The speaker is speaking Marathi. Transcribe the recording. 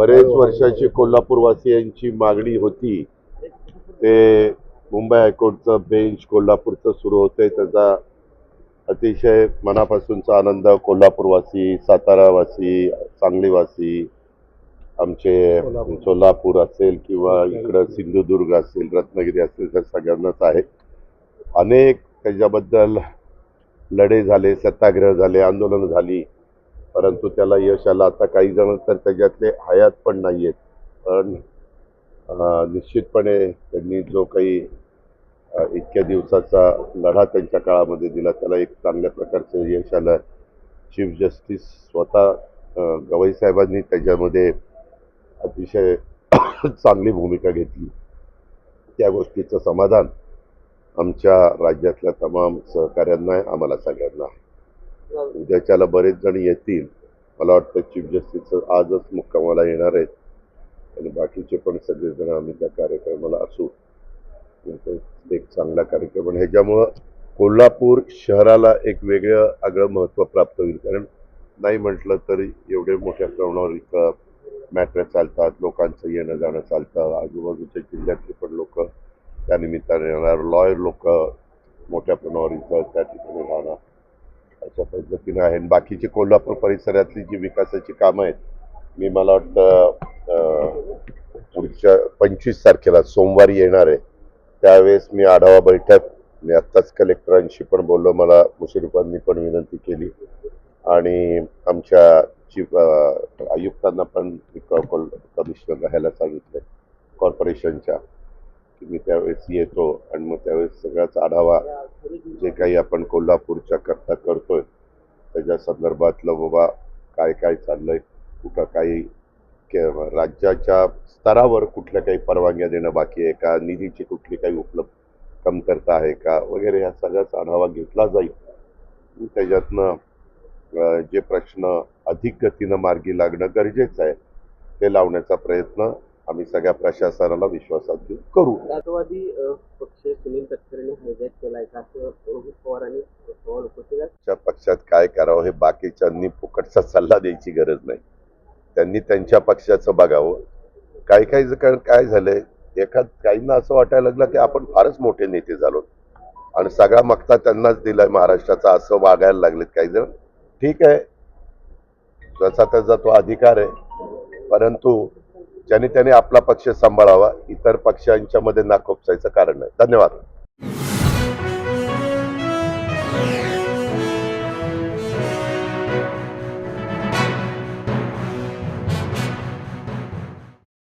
बरेच वर्षाची कोल्हापूरवासियांची मागणी होती. ते मुंबई हायकोर्टचं बेंच कोल्हापूरचं सुरू होतंय. त्याचा अतिशय मनापासूनचा आनंद कोल्हापूरवासी सातारावासी सांगलीवासी आमचे सोलापूर असेल किंवा इकडं सिंधुदुर्ग असेल रत्नागिरी असेल तर सगळ्यांनाच आहे. अनेक त्याच्याबद्दल लढे झाले सत्याग्रह झाले आंदोलनं झाली. परंतु त्याला यश आलं. आता काही जण तर त्याच्यातले हयात पण नाही आहेत पण निश्चितपणे त्यांनी जो काही इतक्या दिवसाचा लढा त्यांच्या काळामध्ये दिला त्याला एक चांगल्या प्रकारचं यश आलं. चीफ जस्टिस स्वतः गवई साहेबांनी त्याच्यामध्ये अतिशय चांगली भूमिका घेतली. त्या गोष्टीचं समाधान आमच्या राज्यातल्या तमाम सहकाऱ्यांना आहे आम्हाला सगळ्यांना आहे. उद्याच्याला बरेच जण येतील. मला वाटतं चीफ जस्टिस आजच मुक्कामाला येणार आहेत. आणि बाकीचे पण सगळेजण आम्ही त्या कार्यक्रमाला असू. म्हणजे एक चांगला कार्यक्रम आणि ह्याच्यामुळं कोल्हापूर शहराला एक वेगळं आगळं महत्त्व प्राप्त होईल. कारण नाही म्हटलं तरी एवढे मोठ्या प्रमाणावर इथं मॅटर चालतात. लोकांचं येणं जाणं चालतं. आजूबाजूच्या जिल्ह्यातले पण लोक त्यानिमित्ताने येणार लॉयर लोक मोठ्या प्रमाणावर इथं त्या ठिकाणी राहणार. अशा पद्धतीनं आहे. आणि बाकीची कोल्हापूर परिसरातली जी विकासाची कामं आहेत मी मला वाटतं पुढच्या पंचवीस तारखेला सोमवारी येणार आहे. त्यावेळेस मी आढावा बैठक मी आत्ताच कलेक्टरांशी पण बोललो मला मुश्रीफांनी पण विनंती केली. आणि आमच्या चीफ आयुक्तांना पण कमिशनर राहायला सांगितलं कॉर्पोरेशनच्या. की मी त्यावेळेस येतो आणि मग त्यावेळेस सगळ्याच आढावा जे काही आपण कोल्हापूरच्या करता करतोय त्याच्या संदर्भातलं बाबा काय काय चाललंय कुठं काही के- राज्याच्या स्तरावर कुठल्या काही परवानग्या देणं बाकी आहे का निधीची कुठली काही उपलब्ध कमतरता आहे का वगैरे ह्या सगळ्याचा आढावा घेतला जाईल. त्याच्यातनं जे प्रश्न अधिक गतीनं मार्गी लागणं गरजेचं आहे ते लावण्याचा प्रयत्न आम्ही सगळ्या प्रशासनाला विश्वासात घेऊन करू. राष्ट्रवादी पक्ष सुनील तटकरेंनी हायजॅक केलाय का? रोहित पवार आणि पवार उपस्थित पक्षात काय करावं हे बाकीच्यांनी फुकटचा सल्ला द्यायची गरज नाही. त्यांनी त्यांच्या पक्षाचं बघावं. काही काही कारण काय झालंय? एखाद काहींना असं वाटायला लागलं की आपण फारच मोठे नेते झालो. आणि सगळा मक्ता त्यांनाच दिलाय महाराष्ट्राचा असं वागायला लागलेत काही जण. ठीक आहे. जसा त्याचा तो अधिकार आहे. परंतु ज्याने त्याने आपला पक्ष सांभाळावा इतर पक्षांच्या मध्ये नाकोपसायचं कारण नाही. धन्यवाद.